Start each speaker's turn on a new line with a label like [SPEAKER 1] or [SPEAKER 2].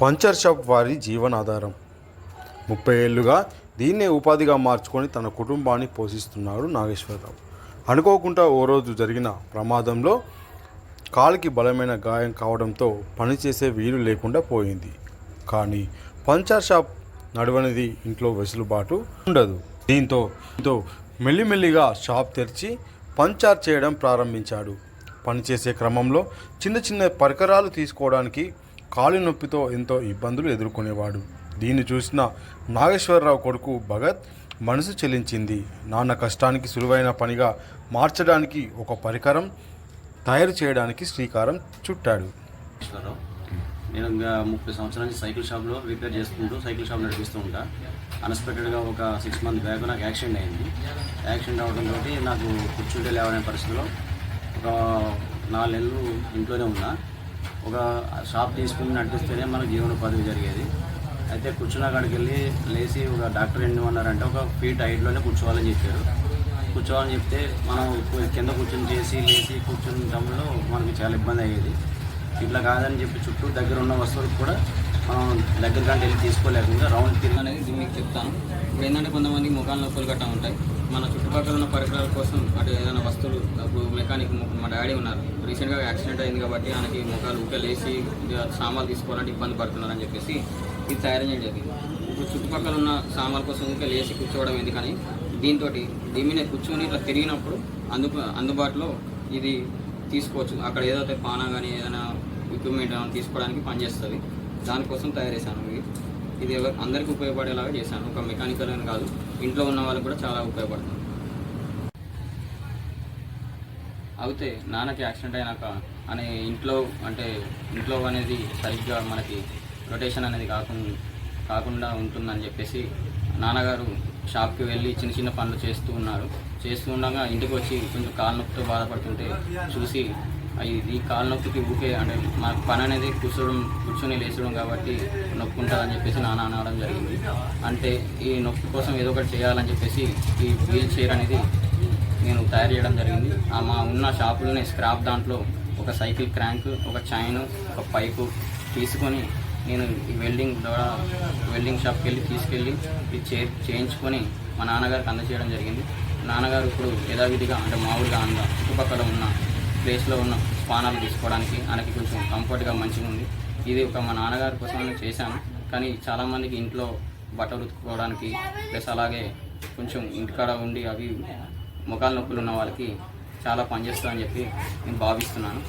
[SPEAKER 1] Puncture shop వారి జీవనాధారం. ముప్పై ఏళ్ళుగా దీన్నే ఉపాధిగా మార్చుకొని తన కుటుంబాన్ని పోషిస్తున్నాడు నాగేశ్వరరావు. అనుకోకుండా ఓ రోజు జరిగిన ప్రమాదంలో కాలికి బలమైన గాయం కావడంతో పనిచేసే వీలు లేకుండా పోయింది. కానీ పంచర్ షాప్ నడవనిది ఇంట్లో వెసులుబాటు ఉండదు. దీంతో దీంతో మెల్లిమెల్లిగా షాప్ తెరిచి పంచర్ చేయడం ప్రారంభించాడు. పనిచేసే క్రమంలో చిన్న చిన్న పరికరాలు తీసుకోవడానికి కాలు నొప్పితో ఎంతో ఇబ్బందులు ఎదుర్కొనేవాడు. దీన్ని చూసిన నాగేశ్వరరావు కొడుకు భగత్ మనసు చెల్లించింది నాన్న కష్టానికి సులువైన పనిగా మార్చడానికి ఒక పరికరం తయారు చేయడానికి శ్రీకారం చుట్టాడు.
[SPEAKER 2] నేను ఇంకా ముప్పై సంవత్సరాల నుంచి సైకిల్ షాప్లో రిపేర్ చేసుకుంటూ సైకిల్ షాప్ నడిపిస్తూ ఉంటా. అన్ఎక్స్పెక్టెడ్గా ఒక సిక్స్ మంత్ బ్యాక్ నాకు యాక్సిడెంట్ అయింది. యాక్సిడెంట్ అవడంతో నాకు కూర్చుంటే లేవనే పరిస్థితిలో ఒక నాలుగు నెలలు ఇంట్లోనే ఉన్నా. ఒక షాప్ తీసుకుని నడిపిస్తేనే మనకు జీవనోపాధి జరిగేది. అయితే కూర్చున్న కాడికి వెళ్ళి లేచి ఒక డాక్టర్ ఏం ఏమన్నారంటే ఒక ఫీట్ హైట్లోనే కూర్చోవాలని చెప్పారు. కూర్చోవాలని చెప్తే మనం కింద కూర్చొని చేసి లేచి కూర్చుంటంలో మనకి చాలా ఇబ్బంది అయ్యేది. ఇట్లా కాదని చెప్పి చుట్టూ దగ్గర ఉన్న వస్తువులకు కూడా మనం దగ్గర కంటే వెళ్ళి తీసుకోలేకుండా రౌండ్ తిరిగి
[SPEAKER 3] అనేది మీకు చెప్తాను. ఇప్పుడు ఏంటంటే కొంతమంది ముఖాల నొప్పులు గట్టా ఉంటాయి. మన చుట్టుపక్కల ఉన్న పరికరాల కోసం అటు ఏదైనా వస్తువులు ఇప్పుడు మెకానిక్ మా డాడీ ఉన్నారు. రీసెంట్గా యాక్సిడెంట్ అయింది కాబట్టి ఆయనకి ముఖాలు ఊకే లేచి సామాన్లు తీసుకోవాలంటే ఇబ్బంది పడుతున్నారని చెప్పేసి ఇది తయారు చేయడం జరిగింది. ఇప్పుడు చుట్టుపక్కల ఉన్న సామాన్ల కోసం ఊకే లేచి కూర్చోవడం ఏంది కానీ దీంతో దీని మీద కూర్చొని ఇట్లా తిరిగినప్పుడు అందు అందుబాటులో ఇది తీసుకోవచ్చు. అక్కడ ఏదైతే పానా కానీ ఏదైనా ఎక్విప్మెంట్ తీసుకోవడానికి పనిచేస్తుంది. దానికోసం తయారు చేశాను ఇది. ఇది ఎవరు అందరికీ ఉపయోగపడేలాగా చేశాను. ఒక మెకానికల్ అని కాదు. ఇంట్లో ఉన్న వాళ్ళకి కూడా చాలా ఉపయోగపడుతుంది. అయితే నాన్నకి యాక్సిడెంట్ అయినాక అనే ఇంట్లో అంటే ఇంట్లో అనేది సరిగ్గా మనకి రొటేషన్ అనేది కాకుండా కాకుండా ఉంటుందని చెప్పేసి నాన్నగారు షాప్కి వెళ్ళి చిన్న చిన్న పనులు చేస్తూ ఉన్నారు. చేస్తూ ఉండగా ఇంటికి వచ్చి కొంచెం కాలు నొప్పితో బాధపడుతుంటే చూసి ఇది ఈ కాలు నొప్పికి ఊకే అంటే మన పని అనేది కూర్చోడం కూర్చొని లేచడం కాబట్టి నొప్పి ఉంటుందని చెప్పేసి నాన్న అనడం జరిగింది. అంటే ఈ నొప్పి కోసం ఏదో ఒకటి చేయాలని చెప్పేసి ఈ వీల్ చైర్ అనేది నేను తయారు చేయడం జరిగింది. ఆ మా ఉన్న షాపులోనే స్క్రాప్ దాంట్లో ఒక సైకిల్ క్రాంక్ ఒక చైన్ ఒక పైపు తీసుకొని నేను ఈ వెల్డింగ్ ద్వారా వెల్డింగ్ షాప్కి వెళ్ళి తీసుకెళ్ళి ఇది చే చేయించుకొని మా నాన్నగారికి అందజేయడం జరిగింది. నాన్నగారు ఇప్పుడు యథావిధిగా అంటే మామూలుగా అంద చుట్టుపక్కల ఉన్న ప్లేస్లో ఉన్న స్పానాలు తీసుకోవడానికి ఆయనకి కొంచెం కంఫర్ట్గా మంచిగా ఉంది. ఇది ఒక మా నాన్నగారి కోసం నేను చేశాను. కానీ చాలామందికి ఇంట్లో బట్టలు ఉతుక్కోవడానికి ప్లస్ అలాగే కొంచెం ఇంటికాడ ఉండి అవి ముఖాల నొప్పులు ఉన్న వాళ్ళకి చాలా పనిచేస్తుందని చెప్పి నేను భావిస్తున్నాను.